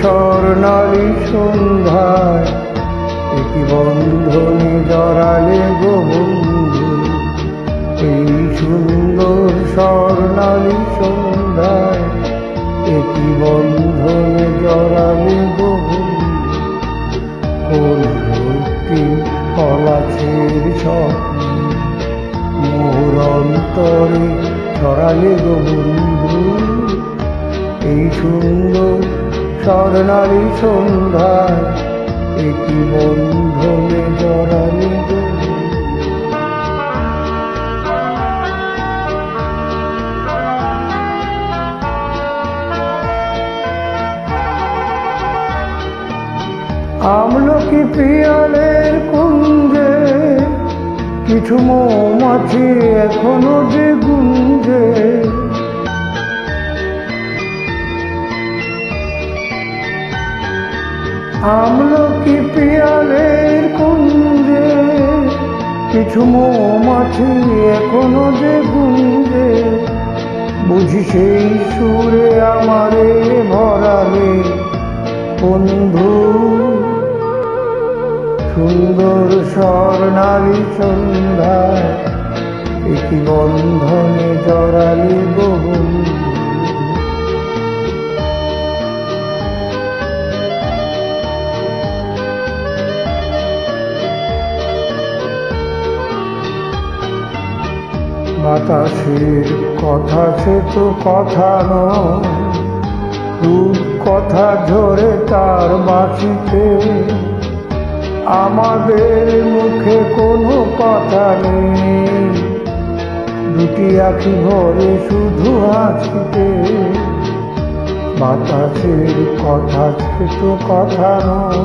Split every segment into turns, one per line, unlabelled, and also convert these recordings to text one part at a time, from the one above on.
স্বর্ণালী সন্ধ্যায়, একটি বন্ধনে জড়ালে গো বন্ধু। এই সুন্দর স্বর্ণালী সন্ধ্যায়, একটি বন্ধনে জড়ালে গো পলাশের স্বপ্ন মোর অন্তরে ছড়ালে গো বন্ধু। এই সুন্দর স্বর্ণালী সন্ধ্যায় একটি বন্ধনে জড়ালে। আমলকি পিয়ালের কুঞ্জে কিছু মৌমাছি এখনও যে গুঞ্জে আমলকি পিয়ালের কুঞ্জে? কিছু মৌমাছি এখনও যে গুঞ্জে? বুঝি সেই সুরে আমারে ভরালে বন্ধু। সুন্দর স্বর্ণালী সন্ধ্যায় একটি বন্ধনে জড়ালি বহু বাতাসের কথা সে তো কথা নয়। কথা ঝরে তার বাসিতে আমাদের মুখে কোনো কথা নেই। দুটি আখি ভরে শুধু হাসিতে। বাতাসের কথা সে তো কথা নয়।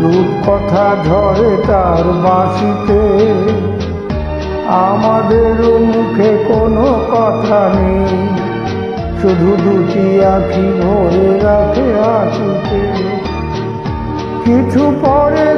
রূপ কথা ঝরে তার বাসিতে আমাদের মুখে কোনো কথা নেই। শুধু দুটি আঁকি ভরে রাখে আসিতে কিছু পরে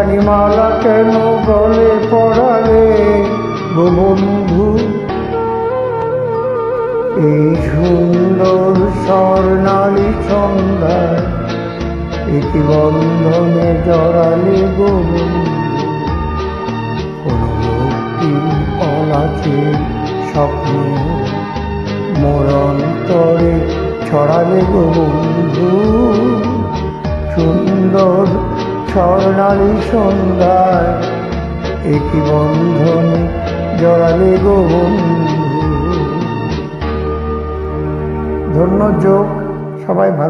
জানি মালা কেন গলে পড়ালে বন্ধু? এই সুন্দর স্বর্ণালী সন্ধ্যায় একটি বন্ধনে জড়ালে গো কোন লোকটি পলাছে স্বপ্ন, মোর অন্তরে ছড়ালে গো বন্ধু। স্বর্ণালী সন্ধ্যায়। একই বন্ধন জড়ালে গো বন্ধু। ধন্য যোগ সবাই ভালো